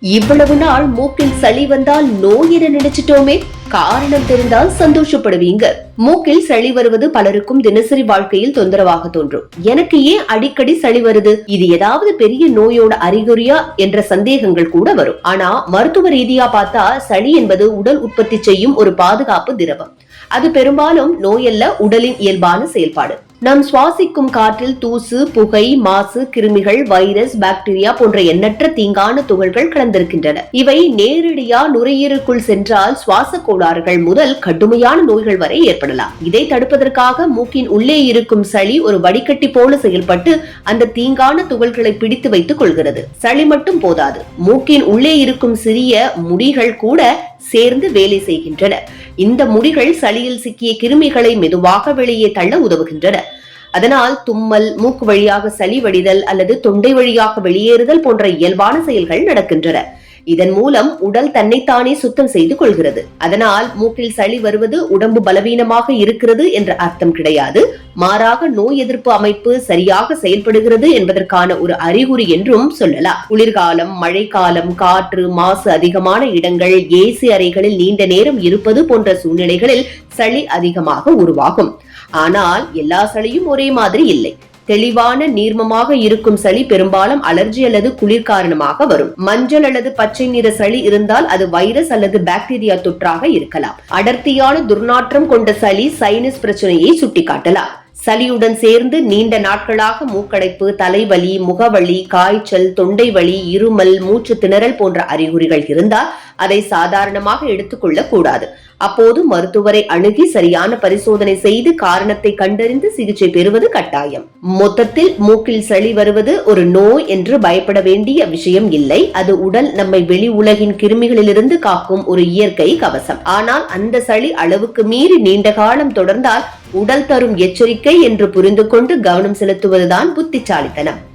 இவ்வளவு நாள் மூக்கில் சளி வந்தால் நோய் என நினைச்சிட்டோமே. காரணம் தெரிந்தால் சந்தோஷப்படுவீங்க. மூக்கில் சளி வருவது பலருக்கும் தினசரி வாழ்க்கையில் தொந்தரவாக தோன்றும். எனக்கு ஏன் அடிக்கடி சளி வருது? இது ஏதாவது பெரிய நோயோட அறிகுறியா? என்ற சந்தேகங்கள் கூட வரும். ஆனா மருத்துவ ரீதியா பார்த்தா சளி என்பது உடல் உற்பத்தி செய்யும் ஒரு பாதுகாப்பு திரவம். அது பெரும்பாலும் நோயல்ல உடலின் இயல்பான செயல்பாடு. நாம் சுவாசிக்கும் காற்றில் தூசு புகை மாசு கிருமிகள் வைரஸ் பாக்டீரியா போன்ற எண்ணற்ற தீங்கான துகள்கள் கலந்திருக்கின்றன. இவை நேரடியா நுரையீரலுக்குள் சென்றால் சுவாச கோளாறுகள் முதல் கடுமையான நோய்கள் வரை ஏற்படலாம். இதை தடுப்பதற்காக மூக்கின் உள்ளே இருக்கும் சளி ஒரு வடிகட்டி போல செயல்பட்டு அந்த தீங்கான துகள்களை பிடித்து வைத்துக் கொள்கிறது. சளி மட்டும் போதாது. மூக்கின் உள்ளே இருக்கும் சிறிய முடிகள் கூட சேர்ந்து வேலை செய்கின்றன. இந்த முடிகள் சளியில் சிக்கிய கிருமிகளை மெதுவாக வெளியே தள்ள உதவுகின்றன. அதனால் தும்மல் மூக்கு வழியாக சளி வடிதல் அல்லது தொண்டை வழியாக வெளியேறுதல் போன்ற இயல்பான செயல்கள் நடக்கின்றன. இதன் மூலம் உடல் தன்னைத்தானே சுத்தம் செய்து கொள்கிறது. அதனால் மூக்கில் சளி வருவது உடம்பு பலவீனமாக இருக்கிறது என்ற அர்த்தம் கிடையாது. மாறாக நோய் எதிர்ப்பு அமைப்பு சரியாக செயல்படுகிறது என்பதற்கான ஒரு அறிகுறி என்றும் சொல்லலாம். குளிர்காலம் மழைக்காலம் காற்று மாசு அதிகமான இடங்கள் ஏசி அறைகளில் நீண்ட நேரம் இருப்பது போன்ற சூழ்நிலைகளில் சளி அதிகமாக உருவாகும். ஆனால் எல்லா சளியும் ஒரே மாதிரி இல்லை. தெளிவான நீர்மமாக இருக்கும் சளி பெரும்பாலும் அலர்ஜி அல்லது குளிர் காரணமாக வரும். மஞ்சள் அல்லது பச்சை நிற சளி இருந்தால் அது வைரஸ் அல்லது பாக்டீரியா தொற்றாக இருக்கலாம். அடர்த்தியான துர்நாற்றம் கொண்ட சளி சைனஸ் பிரச்சனையை சுட்டிக்காட்டலாம். சளியுடன் சேர்ந்து நீண்ட நாட்களாக மூக்கடைப்பு தலைவலி முகவலி காய்ச்சல் தொண்டை வலி இருமல் மூச்சு திணறல் போன்ற அறிகுறிகள் இருந்தால் அதை சாதாரணமாக எடுத்துக்கொள்ள கூடாது அப்போது மருத்துவரை அணுகி சரியான பரிசோதனை செய்து காரணத்தை கண்டறிந்து சிகிச்சை பெறுவது கட்டாயம். மொத்தத்தில் மூக்கில் சளி வருவது ஒரு நோய் என்று பயப்பட வேண்டிய விஷயம் இல்லை. அது உடல் நம்மை வெளி உலகின் கிருமிகளிலிருந்து காக்கும் ஒரு இயற்கை கவசம். ஆனால் அந்த சளி அளவுக்கு மீறி நீண்ட காலம் தொடர்ந்தால் உடல் தரும் எச்சரிக்கை என்று புரிந்து கொண்டு கவனம் செலுத்துவதுதான் புத்திசாலித்தனம்.